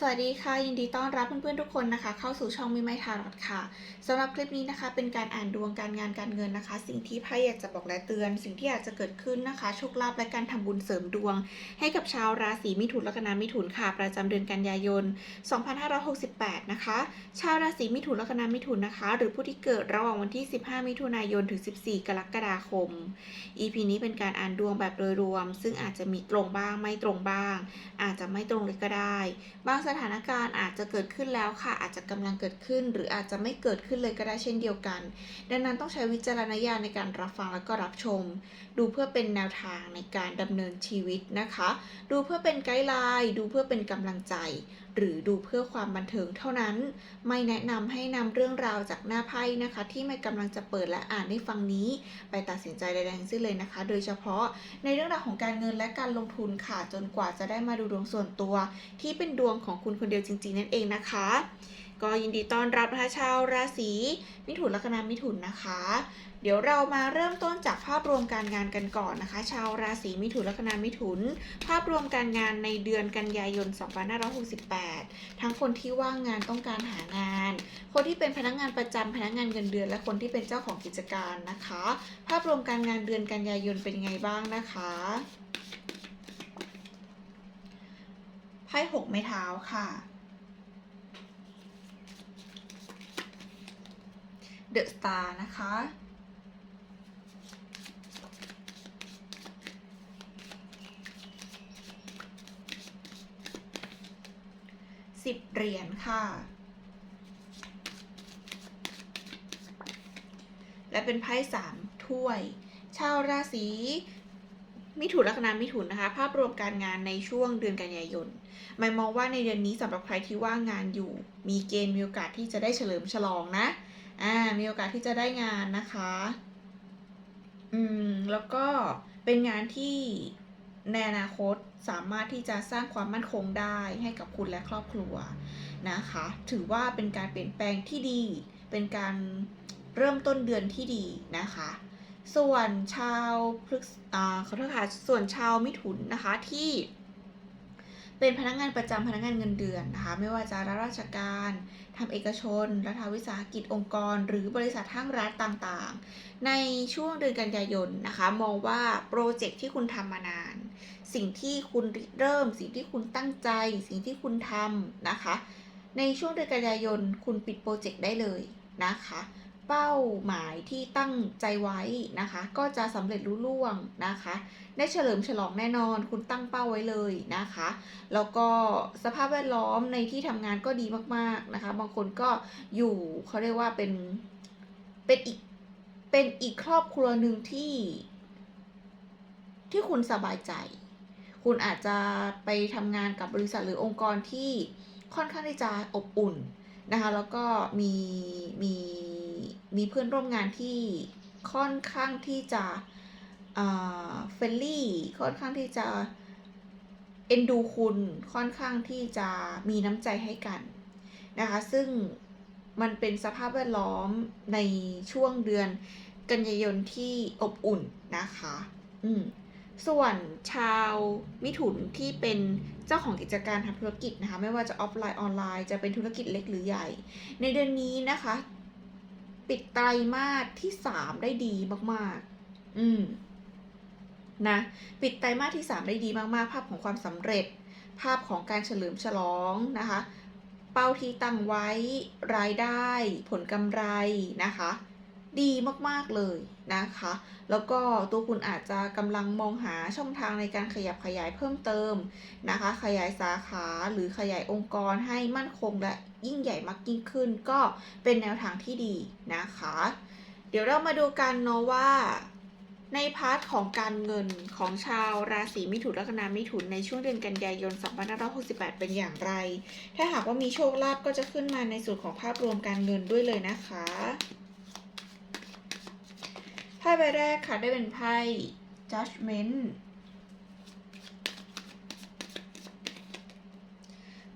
สวัสดีค่ะ ยินดีต้อนรับเพื่อนๆทุกคนนะคะ เข้าสู่ช่องมิไมทารอดค่ะสำหรับคลิปนี้นะคะ เป็นการอ่านดวงการงานการเงินนะคะ สิ่งที่ไพ่อยากจะบอกและเตือน สิ่งที่อาจจะเกิดขึ้นนะคะโชคลาภและการทำบุญเสริมดวง ให้กับชาวราศีมิถุนและคณะมิถุนค่ะ ประจำเดือนกันยายน 2568 นะคะ ชาวราศีมิถุนและคณะมิถุนนะคะ หรือผู้ที่เกิดระหว่างวันที่ 15 มิถุนายนถึง 14 กรกฎาคม EP นี้เป็นการอ่านดวงแบบโดยรวม ซึ่งอาจจะมีตรงบ้างไม่ตรงบ้าง อาจจะไม่ตรงเลยก็ได้บางสถานการณ์อาจจะเกิดขึ้นแล้วค่ะ อาจจะกำลังเกิดขึ้น หรืออาจจะไม่เกิดขึ้นเลยก็ได้เช่นเดียวกัน ดังนั้นต้องใช้วิจารณญาณในการรับฟังและก็รับชม ดูเพื่อเป็นแนวทางในการดำเนินชีวิตนะคะ ดูเพื่อเป็นไกด์ไลน์ดูเพื่อเป็นกำลังใจหรือดูเพื่อความบันเทิงเท่านั้น ไม่แนะนำให้นำเรื่องราวจากหน้าไพ่นะคะ ที่ไม่กำลังจะเปิดและอ่านให้ฟังนี้ ไปตัดสินใจใดๆทั้งสิ้นเลยนะคะ โดยเฉพาะในเรื่องราวของการเงินและการลงทุนค่ะจนกว่าจะได้มาดูดวงส่วนตัว ที่เป็นดวงของคุณคนเดียวจริง ๆ นั่นเองนะคะ ก็ยินดีต้อนรับนะคะชาวราศีมิถุนละคณะมิถุนนะคะ เดี๋ยวเรามาเริ่มต้นจากภาพรวมการงานกันก่อนนะคะ ชาวราศีมิถุนละคณะมิถุน ภาพรวมการงานในเดือนกันยายน 2568 ทั้งคนที่ว่างงานต้องการหางาน คนที่เป็นพนักงานประจำพนักงานเงินเดือน และคนที่เป็นเจ้าของกิจการนะคะ ภาพรวมการงานเดือนกันยายนเป็นไงบ้างนะคะไพ่หกไม้เท้าค่ะ เดอะสตาร์นะคะ สิบเหรียญค่ะ และเป็นไพ่สามถ้วย ชาวราศีมิถุนลัคนามิถุนนะคะ ภาพรวมการงานในช่วงเดือนกันยายนหมายมองว่าในเดือนนี้สำหรับใครที่ว่างงานอยู่ มีเกณฑ์มีโอกาสที่จะได้เฉลิมฉลองนะ อ่ามีโอกาสที่จะได้งานนะคะ อืมแล้วก็เป็นงานที่ในอนาคตสามารถที่จะสร้างความมั่นคงได้ให้กับคุณและครอบครัวนะคะ ถือว่าเป็นการเปลี่ยนแปลงที่ดี เป็นการเริ่มต้นเดือนที่ดีนะคะ ส่วนชาวพฤกษอ่าขอโทษค่ะส่วนชาวมิถุนนะคะที่เป็นพนักงานประจำพนักงานเงินเดือนนะคะ ไม่ว่าจะรับราชการ ทำเอกชน รัฐวิสาหกิจองค์กร หรือบริษัทห้างร้านต่างๆ ในช่วงเดือนกันยายนนะคะ มองว่าโปรเจกต์ที่คุณทำมานาน สิ่งที่คุณเริ่ม สิ่งที่คุณตั้งใจ สิ่งที่คุณทำนะคะ ในช่วงเดือนกันยายนคุณปิดโปรเจกต์ได้เลยนะคะ เป้าหมายที่ตั้งใจไว้นะคะ ก็จะสำเร็จรุ่ล่วงนะคะได้เฉลิมฉลองแน่นอน คุณตั้งเป้าไว้เลยนะคะ แล้วก็สภาพแวดล้อมในที่ทำงานก็ดีมากๆนะคะ บางคนก็อยู่เขาเรียกว่าเป็นเป็นอีกเป็นอีกครอบครัวหนึ่งที่ ที่คุณสบายใจ คุณอาจจะไปทำงานกับบริษัทหรือองค์กรที่ค่อนข้างที่จะอบอุ่นนะคะ แล้วก็มีมี มีเพื่อนร่วมงานที่ค่อนข้างที่จะเฟรนลี่ค่อนข้างที่จะเอ็นดูคุณค่อนข้างที่จะมีน้ำใจให้กันนะคะ ซึ่งมันเป็นสภาพแวดล้อมในช่วงเดือนกันยายนที่อบอุ่นนะคะ อืม ส่วนชาวมิถุนที่เป็นเจ้าของกิจการทำธุรกิจนะคะ ไม่ว่าจะออฟไลน์ออนไลน์จะเป็นธุรกิจเล็กหรือใหญ่ ในเดือนนี้นะคะ ปิดไตรมาสที่สามได้ดีมากๆ อืมนะปิดไตรมาสที่สามได้ดีมาก ๆ ภาพของความสำเร็จ ภาพของการเฉลิมฉลองนะคะ เป้าที่ตั้งไว้รายได้ ผลกำไรนะคะ ดีมากๆเลยนะคะ แล้วก็ตัวคุณอาจจะกำลังมองหาช่องทางในการขยับขยายเพิ่มเติมนะคะ ขยายสาขาหรือขยายองค์กรให้มั่นคงและยิ่งใหญ่มากยิ่งขึ้น ก็เป็นแนวทางที่ดีนะคะ เดี๋ยวเรามาดูกันเนาะว่าในพาร์ทของการเงินของชาวราศีมิถุนลัคนามิถุนในช่วงเดือนกันยายน 2568 เป็นอย่างไร ถ้าหากว่ามีโชคลาภก็จะขึ้นมาในส่วนของภาพรวมการเงินด้วยเลยนะคะ พ่ใบแรกค่ะได้เป็นไพ่ judgment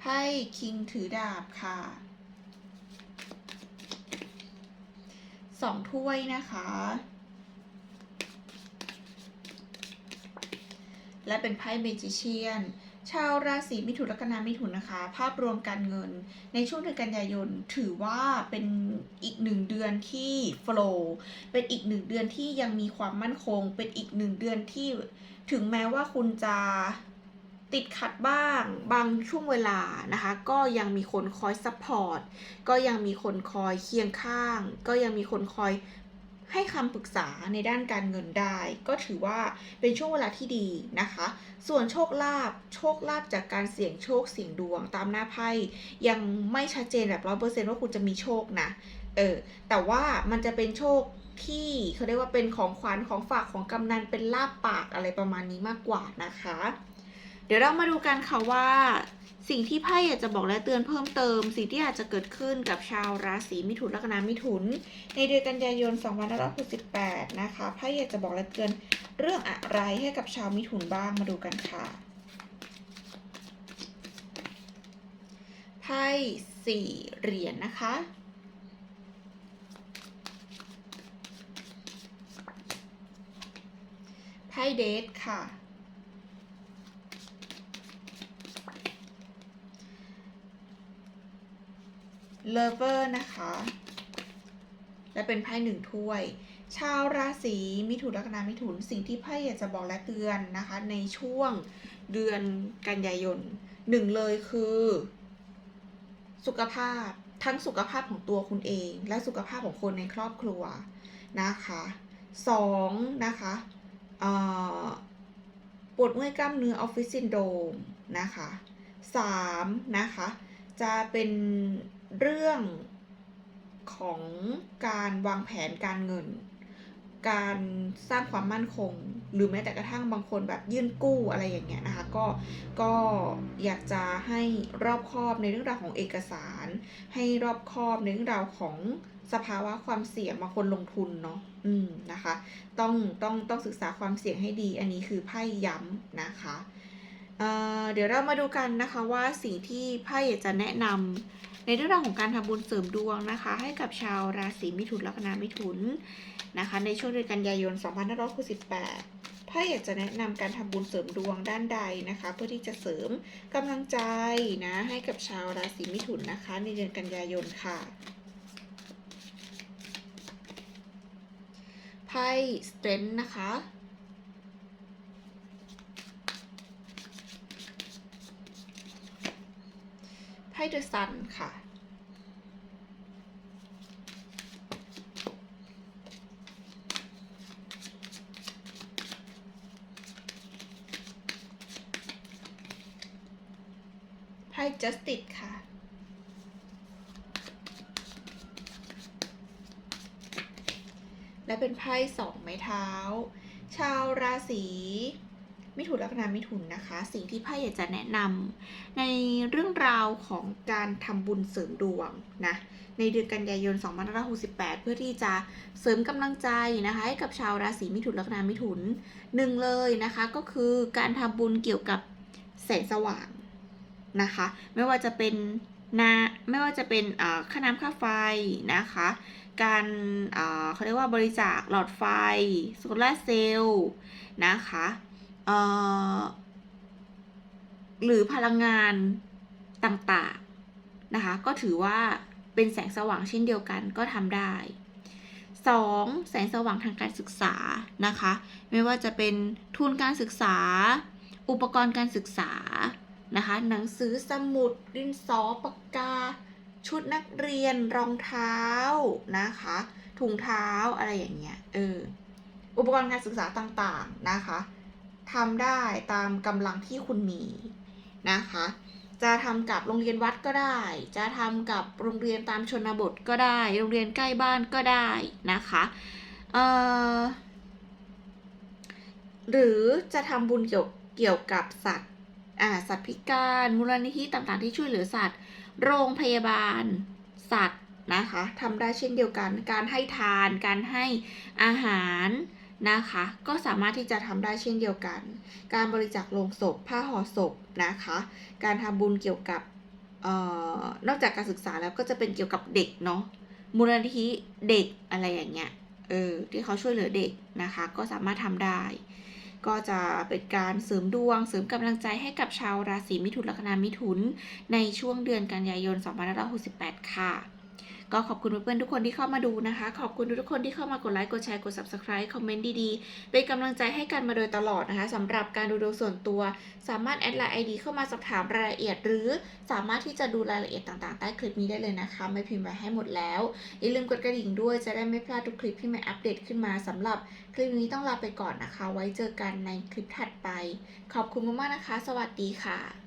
ไพ่ king ถือดาบค่ะสองถ้วยนะคะ และเป็นไพ่เมจิเชียน ชาวราศีมิถุนและกนามิถุนนะคะ ภาพรวมการเงิน ในช่วงเดือนกันยายน ถือว่าเป็นอีกหนึ่งเดือนที่โฟลว์เป็นอีกหนึ่งเดือนที่ยังมีความมั่นคง เป็นอีกหนึ่งเดือนที่ถึงแม้ว่าคุณจะติดขัดบ้างบางช่วงเวลานะคะ ก็ยังมีคนคอยซัพพอร์ตก็ยังมีคนคอยเคียงข้าง ก็ยังมีคนคอย ให้คำปรึกษาในด้านการเงินได้ ก็ถือว่าเป็นช่วงเวลาที่ดีนะคะ ส่วนโชคลาภโชคลาภจากการเสี่ยงโชคเสี่ยงดวงตามหน้าไพ่ยังไม่ชัดเจนแบบร้อยเปอร์เซนต์ว่าคุณจะมีโชคนะเออแต่ว่ามันจะเป็นโชคที่เขาเรียกว่าเป็นของขวัญของฝากของกำนันเป็นลาบปากอะไรประมาณนี้มากกว่านะคะ เดี๋ยวเรามาดูกันค่ะว่า สิ่งที่ไพ่อยากจะบอกและเตือนเพิ่มเติม สิ่งที่อาจจะเกิดขึ้นกับชาวราศีมิถุนลัคนามิถุน ในเดือนกันยายน 2568 นะคะไพ่อยากจะบอกและเตือนเรื่องอะไรให้กับชาวมิถุนบ้างมาดูกันค่ะไพ่สี่เหรียญนะคะไพ่เดทค่ะ เลเวอร์นะคะ และเป็นไพ่หนึ่งถ้วย ชาวราศีมิถุนลัคนามิถุนสิ่งที่ไพ่อยากจะบอกและเตือนนะคะ ในช่วงเดือนกันยายนหนึ่งเลยคือ สุขภาพทั้งสุขภาพของตัวคุณเอง และสุขภาพของคนในครอบครัวนะคะสองนะคะปวดเมื่อยกล้ามเนื้อออฟฟิศซินโดมนะคะสามนะคะ จะเป็น เรื่องของการวางแผนการเงิน การสร้างความมั่นคง หรือแม้แต่กระทั่งบางคนแบบยื่นกู้อะไรอย่างเงี้ยนะคะ ก็ก็อยากจะให้รอบคอบในเรื่องราวของเอกสาร ให้รอบคอบในเรื่องราวของสภาวะความเสี่ยงบางคนลงทุนเนาะอืมนะคะ ต้องต้องต้องศึกษาความเสี่ยงให้ดี อันนี้คือไพ่ย้ำนะคะเเดี๋ยวเรามาดูกันนะคะว่าสิ่งที่ไพ่อยากจะแนะนำ ในเรื่องราวของการทำบุญเสริมดวงนะคะ ให้กับชาวราศีมิถุนลัคนามิถุนนะคะ ในช่วงเดือนกันยายน 2568ไพ่อยากจะแนะนำการทำบุญเสริมดวงด้านใดนะคะ เพื่อที่จะเสริมกำลังใจนะให้กับชาวราศีมิถุนนะคะ ในเดือนกันยายนค่ะไพ่สเตนนะคะ พ่เดอะซันค่ะ ไพ่จัสติสค่ะและเป็นไพ่สองไม้เท้า ชาวราศี มิถุนลัคนามิถุนนะคะ สิ่งที่ไพ่อยากจะแนะนำในเรื่องราวของการทำบุญเสริมดวงนะในเดือนกันยายน 2568 เพื่อที่จะเสริมกำลังใจนะคะให้กับชาวราศีมิถุนลัคนามิถุนหนึ่งเลยนะคะ ก็คือการทำบุญเกี่ยวกับแสงสว่างนะคะ ไม่ว่าจะเป็นนาไม่ว่าจะเป็นเอ่อค่าน้ำค่าไฟนะคะ การเอ่อเขาเรียกว่าบริจาคหลอดไฟโซลาร์เซลล์นะคะ หรือพลังงานต่างๆนะคะ ก็ถือว่าเป็นแสงสว่างเช่นเดียวกันก็ทำได้ 2. แสงสว่างทางการศึกษานะคะ ไม่ว่าจะเป็นทุนการศึกษา อุปกรณ์การศึกษานะคะ หนังสือสมุดดินสอปากกา ชุดนักเรียนรองเท้านะคะ ถุงเท้าอะไรอย่างเงี้ยเอออุปกรณ์การศึกษาต่างๆนะคะ ทำได้ตามกำลังที่คุณมีนะคะ จะทำกับโรงเรียนวัดก็ได้ จะทำกับโรงเรียนตามชนบทก็ได้ โรงเรียนใกล้บ้านก็ได้นะคะหรือจะทำบุญเกี่ยวเกี่ยวกับสัตว์อ่าสัตว์พิการมูลนิธิต่างๆที่ช่วยเหลือสัตว์ โรงพยาบาลสัตว์นะคะทำได้เช่นเดียวกัน การให้ทาน การให้อาหาร นะคะ ก็สามารถที่จะทำได้เช่นเดียวกัน การบริจาคโลงศพ ผ้าห่อศพนะคะ การทำบุญเกี่ยวกับออนอกจากการศึกษาแล้วก็จะเป็นเกี่ยวกับเด็กเนาะมูลนิธิเด็กอะไรอย่างเงี้ยเออที่เขาช่วยเหลือเด็กนะคะ ก็สามารถทำได้ ก็จะเป็นการเสริมดวง เสริมกำลังใจให้กับชาวราศีมิถุนลัคนามิถุน ในช่วงเดือนกันยายน 2568 ค่ะ ก็ขอบคุณเพื่อนๆทุกคนที่เข้ามาดูนะคะ ขอบคุณทุกคนที่เข้ามากดไลค์กดแชร์กด subscribe คอมเมนต์ดีๆ เป็นกำลังใจให้กันมาโดยตลอดนะคะสำหรับการดูดวงส่วนตัว สามารถแอดไลน์ ID เข้ามาสอบถามรายละเอียด หรือสามารถที่จะดูรายละเอียดต่างๆ ใต้คลิปนี้ได้เลยนะคะ ไม่พิมพ์ไว้ให้หมดแล้วอย่าลืมกดกระดิ่งด้วยจะได้ไม่พลาดทุกคลิปที่ใหม่อัปเดตขึ้นมาสำหรับคลิปนี้ต้องลาไปก่อนนะคะ ไว้เจอกันในคลิปถัดไป ขอบคุณมากๆนะคะ สวัสดีค่ะ